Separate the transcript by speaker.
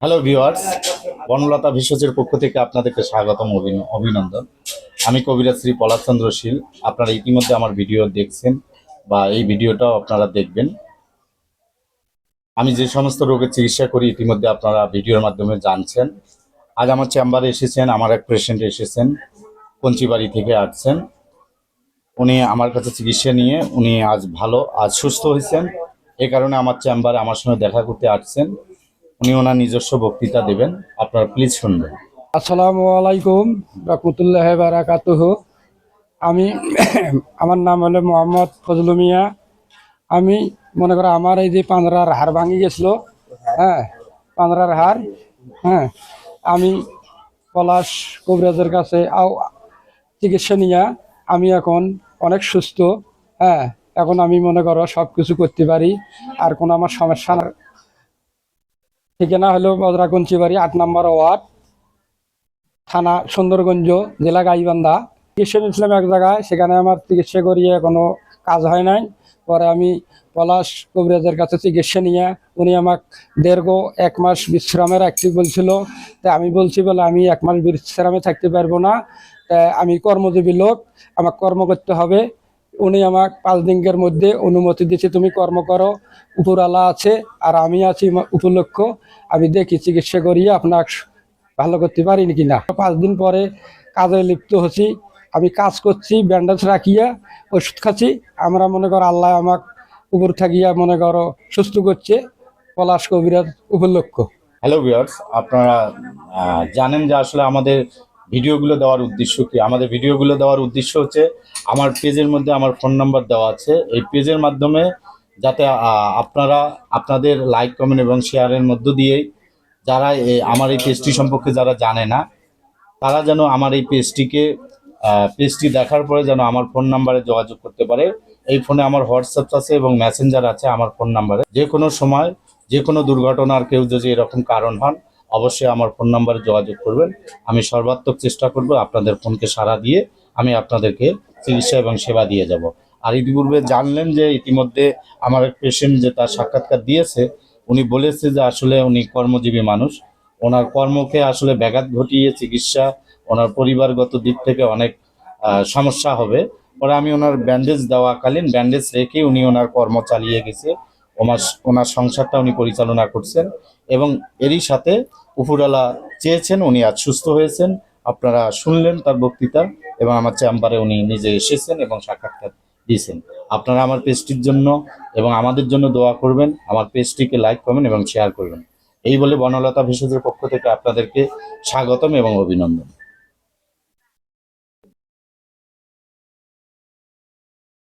Speaker 1: Hello viewers Banalata ভেষজের পক্ষ থেকে আপনাদেরকে স্বাগতম অভিন- অভিনন্দন। আমি কবিরাজ শ্রী পলাশচন্দ্র শীল। আপনারা ইতিমধ্যে আমার ভিডিও দেখছেন বা এই ভিডিওটাও আপনারা দেখবেন। আমি যে সমস্ত রোগের চিকিৎসা করি, ইতিমধ্যে আপনারা ভিডিওর মাধ্যমে জানছেন। আজ আমার চেম্বারে এসেছেন, আমার এক পেশেন্ট এসেছেন, কঞ্চিবাড়ি থেকে আসছেন। উনি আমার কাছে চিকিৎসা নিয়ে, উনি আজ ভালো, আজ সুস্থ হয়েছেন। এ কারণে আমার চেম্বারে আমার সঙ্গে দেখা করতে আসছেন। উনি ওনার নিজস্ব বক্তৃতা দেবেন। আপনারা প্লিজ শুনবেন।
Speaker 2: আসসালামু আলাইকুম, রহমতুল্লাহ বারাকাতুহ। আমি, আমার নাম হলো মোহাম্মদ ফজলু মিয়া। আমি মনে করো আমার এই যে পাঁদরার হাড় ভাঙি গেছিল হ্যাঁ পাঁদরার হাড় হ্যাঁ আমি পলাশ কবিরাজের কাছে আও চিকিৎসা নিয়ে আমি এখন অনেক সুস্থ হ্যাঁ এখন আমি মনে করো সব কিছু করতে পারি। আর কোনো আমার সমস্যা ঠিকানা হলো বজরাগঞ্চিবাড়ি আট নম্বর ওয়ার্ড, থানা সুন্দরগঞ্জ, জেলা গাইবান্ধা। চিকিৎসা নিয়েছিলাম এক জায়গায়, সেখানে আমার চিকিৎসা করিয়ে কোনো কাজ হয় নাই। পরে আমি পলাশ কবিরাজের কাছে চিকিৎসা নিয়ে, উনি আমাকে দীর্ঘ এক মাস বিশ্রামে রাখতে বলছিল। তা আমি বলছি, বলে আমি এক মাস বিশ্রামে থাকতে পারব না। তা আমি কর্মজীবী লোক, আমাকে কর্ম করতে হবে। উনি আমাকে পাঁচ দিনের মধ্যে অনুমতি দিয়েছে তুমি কর্ম করো উপরালা আছে আর আমি আছি উপলক্ষ, আমি দেখি চিকিৎসা করিয়ে আপনার ভালো করতে পারি কি না? পাঁচ দিন পরে কাজে লিপ্ত হচ্ছি, আমি কাজ করছি, ব্যান্ডেজ রাখিয়া ওষুধ খাচ্ছি, আমরা মনে করো আল্লাহ আমাক উপর থাকিয়া মনে করো সুস্থ করছে, পলাশ কবিরাজ উপলক্ষ।
Speaker 1: হ্যালো ভিউয়ার্স আপনারা জানেন যে আসলে আমাদের ভিডিওগুলো দেওয়ার উদ্দেশ্য কি? আমাদের ভিডিওগুলো দেওয়ার উদ্দেশ্য হচ্ছে, আমার পেজের মধ্যে আমার ফোন নাম্বার দেওয়া আছে। এই পেজের মাধ্যমে যাতে আপনারা আপনাদের লাইক, কমেন্ট এবং শেয়ারের মধ্য দিয়েই যারা আমার এই পেজটি সম্পর্কে যারা জানে না, তারা যেন আমার এই পেজটিকে পেজটি দেখার পরে যেন আমার ফোন নাম্বারে যোগাযোগ করতে পারে। এই ফোনে আমার হোয়াটসঅ্যাপ আছে এবং মেসেঞ্জার আছে আমার ফোন নাম্বারে। যে কোনো সময়, যে কোনো দুর্ঘটনার কেউ যদি এরকম কারণ হন অবশ্যই আমার ফোন নাম্বারে যোগাযোগ করবেন। আমি সর্বাত্মক চেষ্টা করব আপনাদের ফোনকে সাড়া দিয়ে আমি আপনাদেরকে চিকিৎসা এবং সেবা দিয়ে যাব। আর ইতিপূর্বে জানলেন যে ইতিমধ্যে আমার এক পেশেন্ট যে তার সাক্ষাৎকার দিয়েছে, উনি বলেছে যে আসলে উনি কর্মজীবী মানুষ। ওনার কর্মকে আসলে ব্যাঘাত ঘটিয়ে চিকিৎসা, ওনার পরিবারগত দিক থেকে অনেক সমস্যা হবে। পরে আমি ওনার ব্যান্ডেজ দেওয়াকালীন ব্যান্ডেজ রেখে উনি ওনার কর্ম চালিয়ে গেছে। ওনার ওনার সংসারটা উনি পরিচালনা করছেন এবং এরই সাথে উপরালা চেয়েছেন, উনি আজ সুস্থ হয়েছেন। আপনারা শুনলেন তার বক্তৃতা এবং আমার চেম্বারে উনি নিজে এসেছেন এবং সাক্ষাৎকার দিয়েছেন। আপনারা আমার পেজটির জন্য এবং আমাদের জন্য দোয়া করবেন, আমার পেজটিকে লাইক করবেন এবং শেয়ার করবেন। এই বলে বনলতা ভেষজের পক্ষ থেকে আপনাদেরকে স্বাগতম এবং অভিনন্দন।